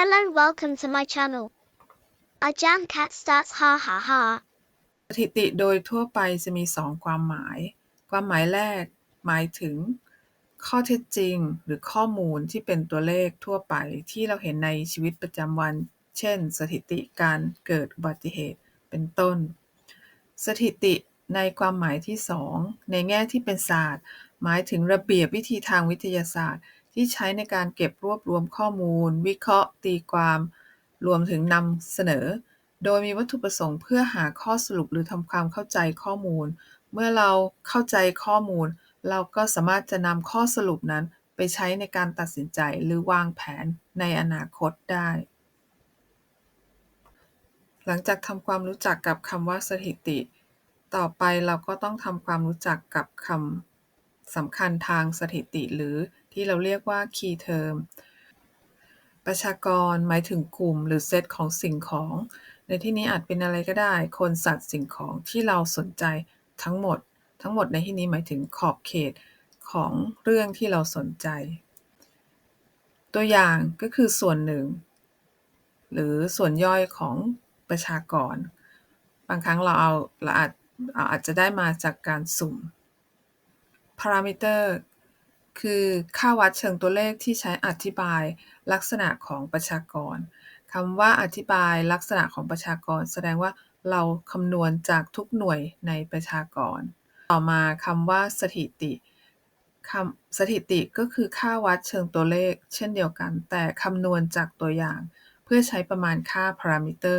Hello, welcome to my channel. A jam cat starts ha ha ha. สถิติโดยทั่วไปจะมี2ความหมาย ความหมายแรก หมายถึง ข้อเท็จจริงหรือข้อมูลที่เป็นตัวเลขทั่วไปที่เราเห็นในชีวิตประจำวัน เช่น สถิติการเกิดอุบัติเหตุเป็นต้น สถิติในความหมายที่2ในแง่ที่เป็นศาสตร์ หมายถึงระเบียบวิธีทางวิทยาศาสตร์ ที่ใช้ในการเก็บรวบรวมข้อมูล วิเคราะห์ ตีความ รวมถึงนำเสนอ โดยมีวัตถุประสงค์เพื่อหาข้อสรุปหรือทำความเข้าใจข้อมูล เมื่อเราเข้าใจข้อมูล เราก็สามารถจะนำข้อสรุปนั้นไปใช้ในการตัดสินใจหรือวางแผนในอนาคตได้ หลังจากทำความรู้จักกับคำว่าสถิติ ต่อไปเราก็ต้องทำความรู้จักกับคำสำคัญทางสถิติหรือ ที่เราเรียกว่า key term ประชากรหมายถึงกลุ่มหรือเซตของสิ่งของ ในที่นี้อาจเป็นอะไรก็ได้ คนสัตว์สิ่งของที่เราสนใจทั้งหมด ทั้งหมดในที่นี้หมายถึงขอบเขตของเรื่องที่เราสนใจ ตัวอย่างก็คือส่วนหนึ่ง หรือส่วนย่อยของประชากร บางครั้งเราเอาเราอาจอาจจะได้มาจากการสุ่ม parameter คือค่าวัดเชิงตัวเลขที่ใช้อธิบายลักษณะของประชากร คำว่าอธิบายลักษณะของประชากร แสดงว่าเราคำนวณจากทุกหน่วยในประชากร ต่อมาคำว่าสถิติคำสถิติก็คือค่าวัดเชิงตัวเลขเช่นเดียวกัน แต่คำนวณจากตัวอย่าง เพื่อใช้ประมาณค่า parameter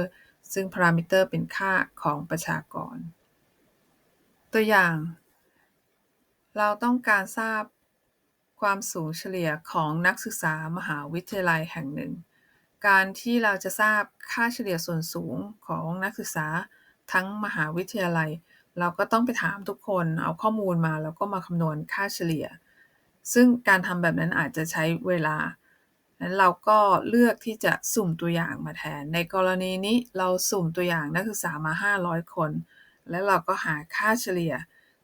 ซึ่ง parameter เป็นค่าของประชากร ตัวอย่าง เราต้องการทราบ ความสูงเฉลี่ยของนักศึกษามหาวิทยาลัยแห่งหนึ่ง การที่เราจะทราบค่าเฉลี่ยส่วนสูงของนักศึกษาทั้งมหาวิทยาลัย เราก็ต้องไปถามทุกคนเอาข้อมูลมาแล้วก็มาคำนวณค่าเฉลี่ย ซึ่งการทำแบบนั้นอาจจะใช้เวลานั้นเราก็เลือกที่จะสุ่มตัวอย่างมาแทน ในกรณีนี้เราสุ่มตัวอย่างนักศึกษามา 500 คน และเราก็หาค่าเฉลี่ย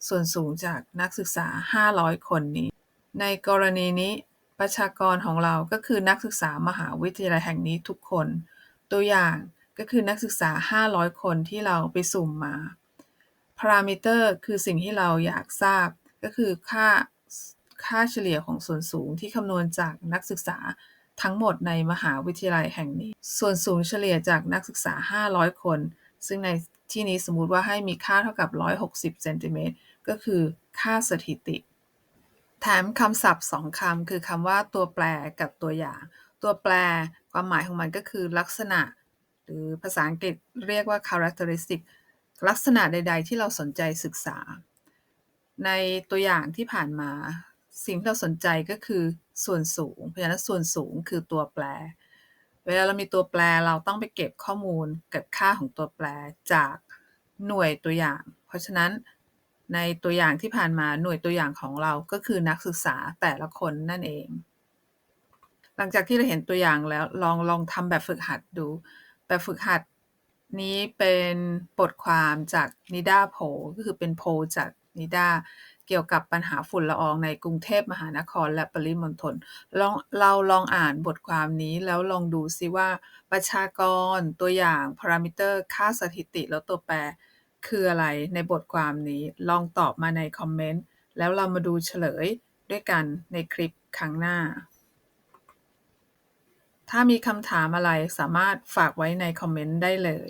ส่วนสูงจากนักศึกษา 500 คนนี้ ในกรณีนี้ ประชากรของเราก็คือนักศึกษามหาวิทยาลัยแห่งนี้ทุกคน ตัวอย่างก็คือนักศึกษา 500 คนที่เราไปสุ่มมา parameter คือสิ่งที่เราอยากทราบ ก็คือค่าค่าเฉลี่ยของส่วนสูงที่คำนวณจากนักศึกษาทั้งหมดในมหาวิทยาลัยแห่งนี้ ส่วนสูงเฉลี่ยจากนักศึกษา 500 คน ซึ่งในที่นี้สมมุติว่าให้มีค่าเท่ากับ 160 เซนติเมตร ก็คือค่าสถิติ แถมคำศัพท์สองคำ คือคำว่าตัวแปรกับตัวอย่าง ตัวแปรความหมายของมันก็คือลักษณะ หรือภาษาอังกฤษเรียกว่า characteristic ลักษณะใด ๆ ที่เราสนใจศึกษา ในตัวอย่างที่ผ่านมา สิ่งที่เราสนใจก็คือส่วนสูง เพราะฉะนั้นส่วนสูงคือตัวแปร เวลาเรามีตัวแปรเราต้องไปเก็บข้อมูลเก็บค่าของตัวแปรจากหน่วยตัวอย่าง เพราะฉะนั้น ในตัวอย่างที่ผ่านมาหน่วยตัวอย่างของเราก็คือนักศึกษาแต่ละคนนั่นเอง หลังจากที่เราเห็นตัวอย่างแล้วลองลองทำแบบฝึกหัดดู แบบฝึกหัดนี้เป็นบทความจากนิดาโพก็คือเป็นโพจากนิดาเกี่ยวกับปัญหาฝุ่นละอองในกรุงเทพมหานครและปริมณฑลลองเราลองอ่านบทความนี้แล้วลองดูซิว่าประชากรตัวอย่าง parameter ค่าสถิติแล้วตัวแปร คืออะไรในบทความนี้ ลองตอบมาในคอมเมนต์ แล้วเรามาดูเฉลยด้วยกันในคลิปครั้งหน้า ถ้ามีคำถามอะไรสามารถฝากไว้ในคอมเมนต์ได้เลย